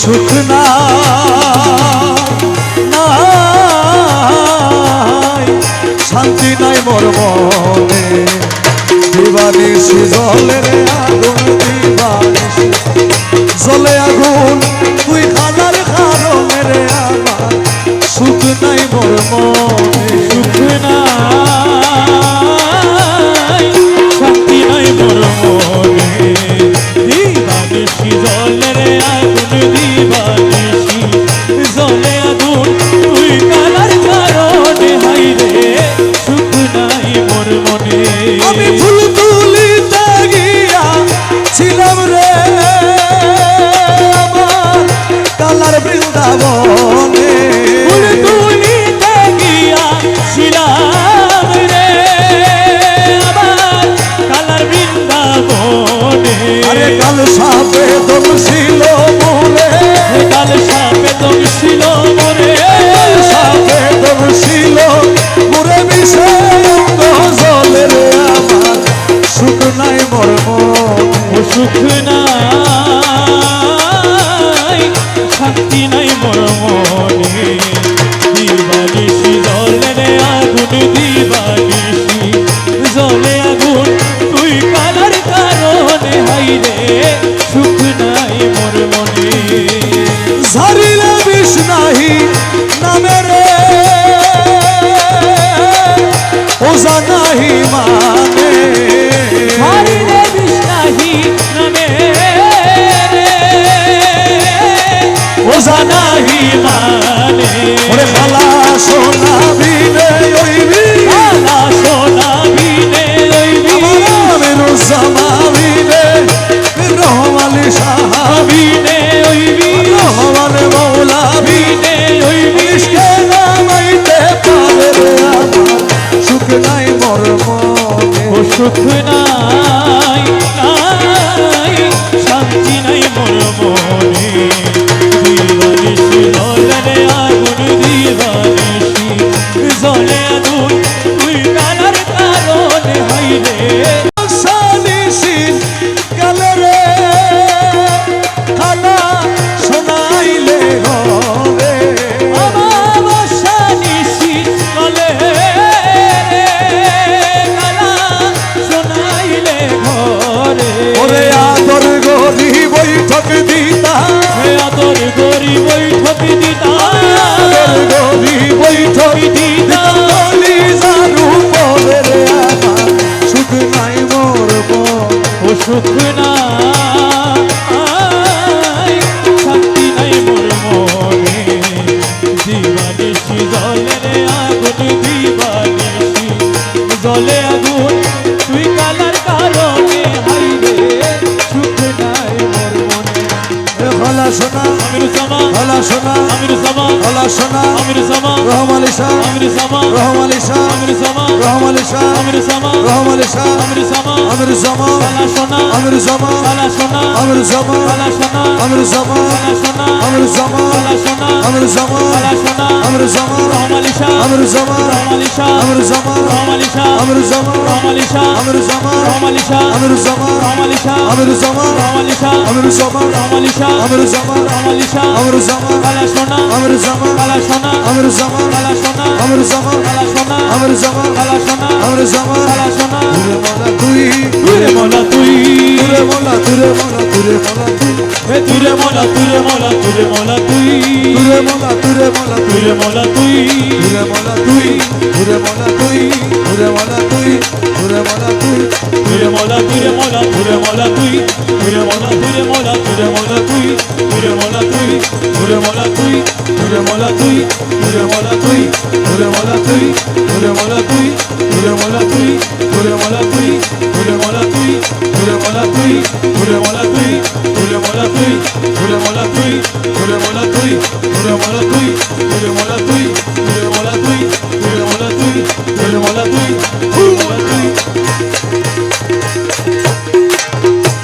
সুখ না শান্তি নাই মোর মনে। দিবানিসি জলে আগুন দিবানিসি জলে আগুন, তুই খানার খারো মেরে আমার সুখ নাই মোর মনে। কালার বৃন্দাবনে। তুলিতে গিয়া ছিলাম রে। আমার কালার বৃন্দাবনে। আরে কাল সাপে দম ছিল মোরে কাল সাপে দম ছিল কাল সাপে দম ছিল মোরে বিষে জলে রে আমার। সুখ নাই মোর মনে ও সুখ নাই শান্তি নাই মোর মনে। দিবানিসি জলে আগুন দিবানিসি জলে আগুন, তুই কালার কারণে হাই রে সুখ নাই মোর মনে। বিষ নাহি নামে ওজা নাহি মানে ওজা নাহি মানে ওরে খালা সোনা বিনে তুই নানার কারণে হাইরে না hala şuna Amir Zaman hala şuna Amir Zaman hala şuna Amir Zaman Rahman Ali Şah Amir Zaman Rahman Ali Şah Amir Zaman Rahman Ali Şah Amir Zaman Rahman Ali Şah Amir Zaman Amir Zaman hala şuna Amir Zaman hala şuna Amir Zaman hala şuna Amir Zaman hala şuna Amir Zaman hala şuna Amr Zaman Amr Zaman Rahman Lisha Amr Zaman Rahman Lisha Amr Zaman Rahman Lisha Amr Zaman Rahman Lisha Amr Zaman Rahman Lisha Amr Zaman Rahman Lisha Amr Zaman Rahman Lisha Amr Zaman Rahman Lisha Amr Zaman Rahman Lisha Amr Zaman Kalashona Amr Zaman Kalashona Amr Zaman Kalashona হে তুরে মোলা তুরে মোলা তুরে মোলা তুই তুরে মোলা তুরে মোলা তুরে মোলা তুই তুরে মোলা তুই তুরে মোলা তুই তুরে মোলা তুই তুরে মোলা তুই তুরে মোলা তুরে মোলা তুরে মোলা তুই তুরে মোলা তুরে মোলা তুরে মোলা তুই তুরে মোলা তুই তুরে মোলা তুই তুরে মোলা তুই তুরে মোলা তুই তুরে মোলা তুই তুরে মোলা তুই তুরে মোলা তুই তুরে মোলা তুই তুরে মোলা তুই তুরে মোলা তুই তুরে মোলা তুই তুই তুরে মোলা তুই তুরে মোলা তুই তুরে মোলা তুই